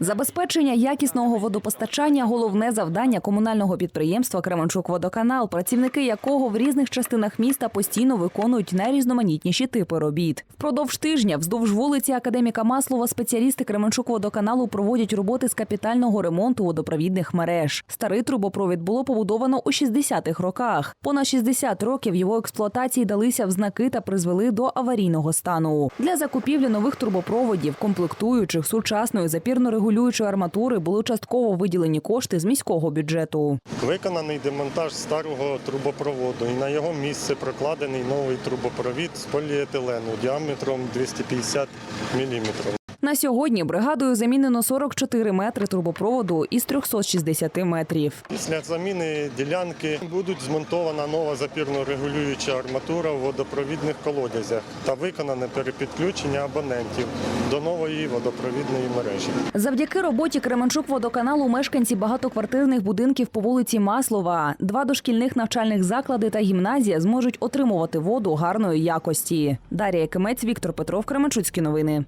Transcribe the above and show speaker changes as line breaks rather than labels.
Забезпечення якісного водопостачання головне завдання комунального підприємства Кременчук-Водоканал, працівники якого в різних частинах міста постійно виконують найрізноманітніші типи робіт. Впродовж тижня вздовж вулиці Академіка Маслова спеціалісти Кременчук-Водоканалу проводять роботи з капітального ремонту водопровідних мереж. Старий трубопровід було побудовано у 60-х роках. Понад 60 років його експлуатації далися в знаки та призвели до аварійного стану. Для закупівлі нових трубопроводів, комплектуючих сучасною запірно-регулюючої арматури, були частково виділені кошти з міського бюджету.
Виконаний демонтаж старого трубопроводу і на його місце прокладений новий трубопровід з поліетилену діаметром 250 мм.
На сьогодні бригадою замінено 44 метри трубопроводу із 360 метрів.
Після заміни ділянки буде змонтована нова запірно-регулююча арматура в водопровідних колодязях та виконане перепідключення абонентів до нової водопровідної мережі.
Завдяки роботі Кременчук-водоканалу мешканці багатоквартирних будинків по вулиці Маслова, два дошкільних навчальних заклади та гімназія зможуть отримувати воду гарної якості. Дар'я Кимець, Віктор Петров, Кременчуцькі новини.